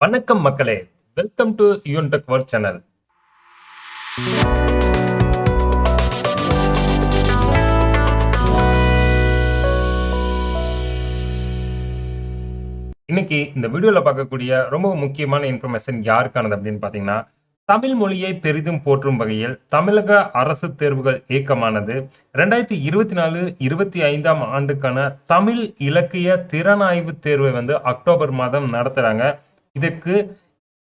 வணக்கம் மக்களே. Welcome to Yuntech world channel இன்னைக்கு இந்த வீடியோல பார்க்கக்கூடிய ரொம்ப முக்கியமான இன்ஃபர்மேஷன் யாருக்கானது அப்படின்னு பார்த்தீங்கன்னா தமிழ் மொழியை பெரிதும் போற்றும் வகையில் தமிழக அரசு தேர்வுகள் இயக்கமானது ரெண்டாயிரத்தி இருபத்தி நாலு இருபத்தி ஐந்தாம் ஆண்டுக்கான தமிழ் இலக்கிய திறனாய்வு தேர்வை வந்து அக்டோபர் மாதம் நடத்துறாங்க. இதற்கு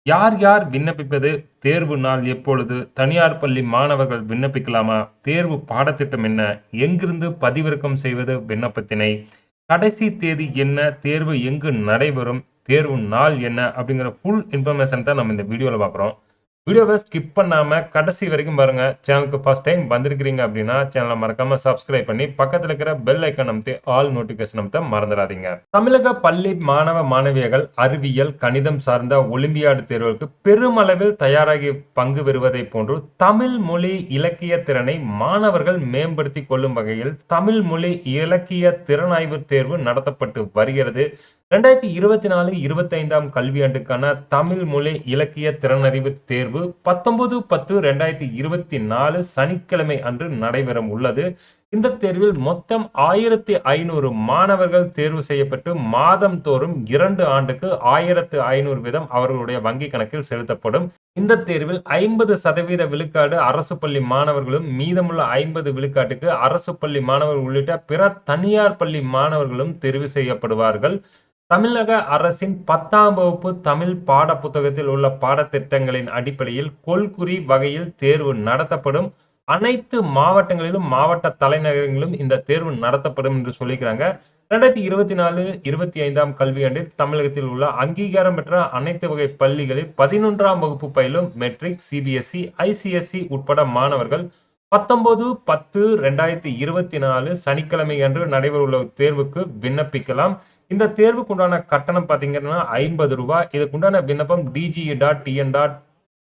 யார் யார் விண்ணப்பிப்பது? தேர்வு நாள் எப்பொழுது? தனியார் பள்ளி மாணவர்கள் விண்ணப்பிக்கலாமா? தேர்வு பாடத்திட்டம் என்ன? எங்கிருந்து பதிவிறக்கம் செய்வது விண்ணப்பத்தினை? கடைசி தேதி என்ன? தேர்வு எங்கு நடைபெறும்? தேர்வு நாள் என்ன? அப்படிங்கிற ஃபுல் இன்ஃபர்மேஷன் தான் நம்ம இந்த வீடியோவில் பார்க்குறோம். வீடியோவை ஸ்கிப் பண்ணாமல் கடைசி வரைக்கும் பாருங்க. சேனலுக்கு ஃபர்ஸ்ட் டைம் வந்திருக்கிறீங்க அப்படின்னா சேனலை மறக்காமல் சப்ஸ்கிரைப் பண்ணி பக்கத்தில் இருக்கிற பெல் ஐக்கன் அமைத்து ஆல் நோட்டிஃபிகேஷன் அமைத்த மறந்துடாதீங்க. தமிழக பள்ளி மாணவ மாணவியர்கள் அறிவியல் கணிதம் சார்ந்த ஒலிம்பியாடு தேர்வுகளுக்கு பெருமளவில் தயாராகி பங்கு பெறுவதை போன்று தமிழ் மொழி இலக்கிய திறனை மாணவர்கள் மேம்படுத்தி கொள்ளும் வகையில் தமிழ் மொழி இலக்கிய திறனாய்வு தேர்வு நடத்தப்பட்டு வருகிறது. ரெண்டாயிரத்தி இருபத்தி நாலு இருபத்தி ஐந்தாம் கல்வியாண்டுக்கான தமிழ் மொழி இலக்கிய திறனறிவு தேர்வு பத்தொன்பது பத்து ரெண்டாயிரத்தி இருபத்தி நாலு சனிக்கிழமை அன்று நடைபெற உள்ளது. இந்த தேர்வில் மொத்தம் ஆயிரத்தி ஐநூறு மாணவர்கள் தேர்வு செய்யப்பட்டு மாதம் தோறும் இரண்டு ஆண்டுக்கு ஆயிரத்து ஐநூறு வீதம் அவர்களுடைய வங்கி கணக்கில் செலுத்தப்படும். இந்த தேர்வில் ஐம்பது சதவீத விழுக்காடு அரசு பள்ளி மாணவர்களும் மீதமுள்ள ஐம்பது விழுக்காட்டுக்கு அரசு பள்ளி மாணவர்கள் உள்ளிட்ட பிற தனியார் பள்ளி மாணவர்களும் தெரிவு செய்யப்படுவார்கள். தமிழக அரசின் பத்தாம் வகுப்பு தமிழ் பாட புத்தகத்தில் உள்ள பாடத்திட்டங்களின் அடிப்படையில் கொள்குறி வகையில் தேர்வு நடத்தப்படும். அனைத்து மாவட்டங்களிலும் மாவட்ட தலைநகரங்களிலும் இந்த தேர்வு நடத்தப்படும் என்று சொல்லிக்கிறாங்க ரெண்டாயிரத்தி இருபத்தி நாலு இருபத்தி ஐந்தாம் கல்வியாண்டில் தமிழகத்தில் உள்ள அங்கீகாரம் பெற்ற அனைத்து வகை பள்ளிகளில் பதினொன்றாம் வகுப்பு பயிலும் மெட்ரிக் சிபிஎஸ்இ ஐசிஎஸ்இ உட்பட மாணவர்கள் பத்தொன்பது பத்து ரெண்டாயிரத்தி இருபத்தி நாலு சனிக்கிழமை அன்று நடைபெறவுள்ள தேர்வுக்கு விண்ணப்பிக்கலாம். இந்த தேர்வுக்குண்டான கட்டணம் பார்த்தீங்கன்னா ஐம்பது ரூபாய். இதுக்குண்டான விண்ணப்பம் DGE dot TN dot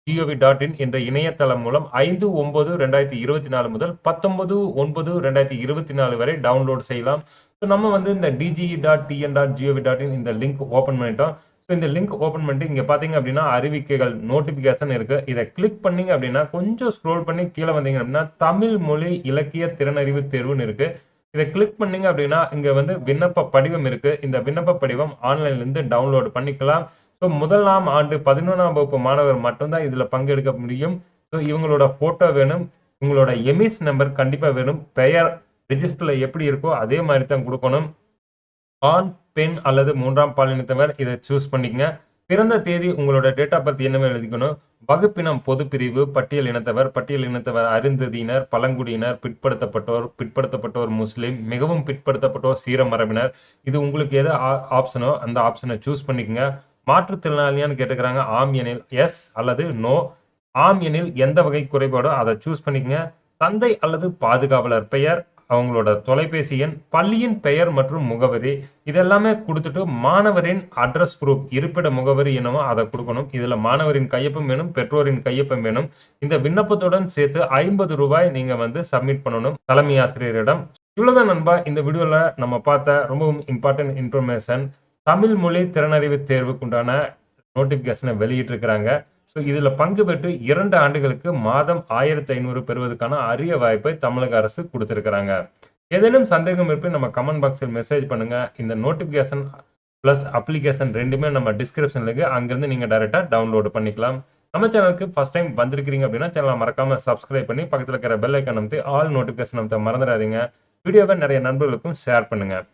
GOV dot in என்ற இணையதளம் மூலம் ஐந்து ஒன்பது ரெண்டாயிரத்தி இருபத்தி நாலு முதல் பத்தொன்பது ஒன்பது ரெண்டாயிரத்தி இருபத்தி நாலு வரை டவுன்லோட் செய்யலாம். ஸோ நம்ம வந்து இந்த DGE dot TN dot GOV dot in இந்த லிங்க் ஓப்பன் பண்ணிட்டோம். ஸோ இந்த லிங்க் ஓப்பன் பண்ணிட்டு இங்கே பார்த்தீங்க அப்படின்னா அறிவிக்கைகள் நோட்டிஃபிகேஷன் இருக்குது இதை கிளிக் பண்ணீங்க அப்படின்னா கொஞ்சம் ஸ்க்ரோல் பண்ணி கீழே வந்தீங்க அப்படின்னா தமிழ் மொழி இலக்கிய திறனறிவு தேர்வுன்னு இருக்குது இதை கிளிக் பண்ணீங்க அப்படின்னா இங்கே வந்து விண்ணப்ப படிவம் இருக்குது இந்த விண்ணப்ப படிவம் ஆன்லைன்லேருந்து டவுன்லோட் பண்ணிக்கலாம். ஸோ முதலாம் ஆண்டு பதினொன்றாம் வகுப்பு மாணவர் மட்டும்தான் இதில் பங்கெடுக்க முடியும். ஸோ இவங்களோட ஃபோட்டோ வேணும். உங்களோட எமிஸ் நம்பர் கண்டிப்பாக வேணும். பெயர் ரிஜிஸ்டரில் எப்படி இருக்கோ அதே மாதிரி தான் கொடுக்கணும். ஆண் பெண் அல்லது மூன்றாம் பாலினத்தவர் இதை சூஸ் பண்ணிக்கங்க. பிறந்த தேதி உங்களோட டேட் ஆஃப் பர்த் என்னவே எழுதிக்கணும். வகுப்பினம் பொது பிரிவு பட்டியல் இனத்தவர் பட்டியல் இனத்தவர் அருந்ததியினர் பழங்குடியினர் பிற்படுத்தப்பட்டோர் பிற்படுத்தப்பட்டோர் முஸ்லீம் மிகவும் பிற்படுத்தப்பட்டோர் சீரமரபினர். இது உங்களுக்கு எது ஆப்ஷனோ அந்த ஆப்ஷனை சூஸ் பண்ணிக்கங்க. மாற்றுத்திறனாளியான்னு கேட்டுக்கிறாங்க. ஆம் எனில் எஸ் அல்லது நோ ஆம் எனில் எந்த வகை குறைபாடோ அதை சூஸ் பண்ணிக்கங்க. தந்தை அல்லது பாதுகாவலர் பெயர் அவங்களோட தொலைபேசி எண் பள்ளியின் பெயர் மற்றும் முகவரி இதெல்லாமே கொடுத்துட்டு மாணவரின் அட்ரஸ் ப்ரூஃப் இருப்பிட முகவரி என்னவோ அதை கொடுக்கணும். இதுல மாணவரின் கையொப்பம் வேணும் பெற்றோரின் கையொப்பம் வேணும். இந்த விண்ணப்பத்துடன் சேர்த்து ஐம்பது ரூபாய் நீங்கள் வந்து சப்மிட் பண்ணணும் தலைமை ஆசிரியரிடம். இவ்வளவுதான் நண்பா இந்த வீடியோவில் நம்ம பார்த்த ரொம்பவும் இம்பார்ட்டன்ட் இன்ஃபர்மேஷன் தமிழ் மொழி திறனறிவு தேர்வுக்குண்டான நோட்டிபிகேஷனை வெளியிட்டிருக்கிறாங்க. ஸோ இதில் பங்கு பெற்று இரண்டு ஆண்டுகளுக்கு மாதம் ஆயிரத்தி ஐநூறு பெறுவதற்கான அரிய வாய்ப்பை தமிழக அரசு கொடுத்துருக்குறாங்க. ஏதேனும் சந்தேகம் இருப்பின் நம்ம கமெண்ட் பாக்ஸில் மெசேஜ் பண்ணுங்கள் இந்த நோட்டிஃபிகேஷன் ப்ளஸ் அப்ளிகேஷன் ரெண்டுமே நம்ம டிஸ்கிரிப்ஷனில் இருக்குது அங்கேருந்து நீங்கள் டைரெக்டாக டவுன்லோடு பண்ணிக்கலாம். நம்ம சேனலுக்கு ஃபர்ஸ்ட் டைம் வந்திருக்கிறீங்க அப்படின்னா சேனலை மறக்காமல் சப்ஸ்கிரைப் பண்ணி பக்கத்தில் இருக்கிற பெல் ஐக்கன் அமைத்து ஆல் நோட்டிஃபிகேஷன் அமைத்த மறந்துடாதீங்க. வீடியோவை நிறைய நண்பர்களுக்கும் ஷேர் பண்ணுங்கள்